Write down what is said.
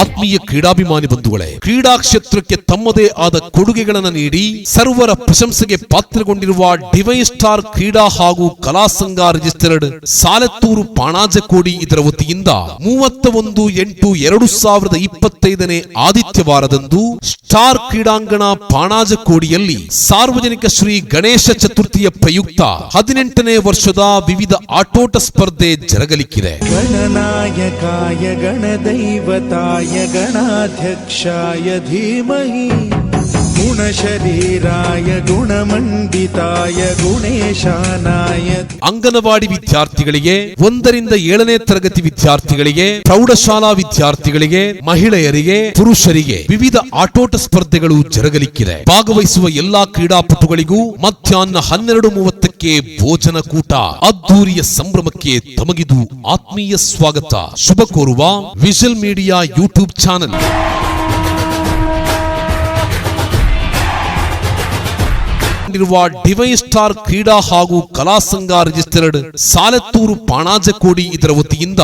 ಆತ್ಮೀಯ ಕ್ರೀಡಾಭಿಮಾನಿ ಬಂಧುಗಳೇ, ಕ್ರೀಡಾ ಕ್ಷೇತ್ರಕ್ಕೆ ತಮ್ಮದೇ ಆದ ಕೊಡುಗೆಗಳನ್ನು ನೀಡಿ ಸರ್ವರ ಪ್ರಶಂಸೆಗೆ ಪಾತ್ರಗೊಂಡಿರುವ ಡಿವೈನ್ ಸ್ಟಾರ್ ಕ್ರೀಡಾ ಹಾಗೂ ಕಲಾ ಸಂಘ ರಿಜಿಸ್ಟರ್ಡ್ ಸಾಲತ್ತೂರು ಪಾಣಾಜಕೋಡಿ ಇದರ ವತಿಯಿಂದ ಮೂವತ್ತ ಒಂದು ಎಂಟು ಎರಡು ಸಾವಿರದ ಇಪ್ಪತ್ತೈದನೇ ಆದಿತ್ಯವಾರದಂದು ಸ್ಟಾರ್ ಕ್ರೀಡಾಂಗಣ ಪಾಣಾಜಕೋಡಿಯಲ್ಲಿ ಸಾರ್ವಜನಿಕ ಶ್ರೀ ಗಣೇಶ ಚತುರ್ಥಿಯ ಪ್ರಯುಕ್ತ ಹದಿನೆಂಟನೇ ವರ್ಷದ ವಿವಿಧ ಆಟೋಟ ಸ್ಪರ್ಧೆ ಜರಗಲಿಕ್ಕಿದೆ. ಗಣನಾಯಕಾಯ ಗಣದೈವತಾಯ ಗಣಾಧ್ಯಕ್ಷಾಯ ಧೀಮಹಿ. ಗುಣಶರೀರಾಯ ಗುಣಮಂಡಿತಾಯ ಗುಣೇಶಾನಾಯ. ಅಂಗನವಾಡಿ ವಿದ್ಯಾರ್ಥಿಗಳಿಗೆ, ಒಂದರಿಂದ ಏಳನೇ ತರಗತಿ ವಿದ್ಯಾರ್ಥಿಗಳಿಗೆ, ಪ್ರೌಢಶಾಲಾ ವಿದ್ಯಾರ್ಥಿಗಳಿಗೆ, ಮಹಿಳೆಯರಿಗೆ, ಪುರುಷರಿಗೆ ವಿವಿಧ ಆಟೋಟ ಸ್ಪರ್ಧೆಗಳು ಜರುಗಲಿಕ್ಕಿದೆ. ಭಾಗವಹಿಸುವ ಎಲ್ಲಾ ಕ್ರೀಡಾಪಟುಗಳಿಗೂ ಮಧ್ಯಾಹ್ನ ಹನ್ನೆರಡು ಮೂವತ್ತಕ್ಕೆ ಭೋಜನ ಕೂಟ ಅದ್ದೂರಿಯ ಸಂಭ್ರಮಕ್ಕೆ ತಮಗಿದು ಆತ್ಮೀಯ ಸ್ವಾಗತ. ಶುಭ ಕೋರುವ ವಿಷಲ್ ಮೀಡಿಯಾ ಯೂಟ್ಯೂಬ್ ಚಾನೆಲ್. ಿರುವ ಡಿವೈನ್ ಸ್ಟಾರ್ ಕ್ರೀಡಾ ಹಾಗೂ ಕಲಾ ಸಂಘ ರಿಜಿಸ್ಟರ್ಡ್ ಸಾಲತ್ತೂರು ಪಾಣಾಜಕೋಡಿ ಇದರ ವತಿಯಿಂದ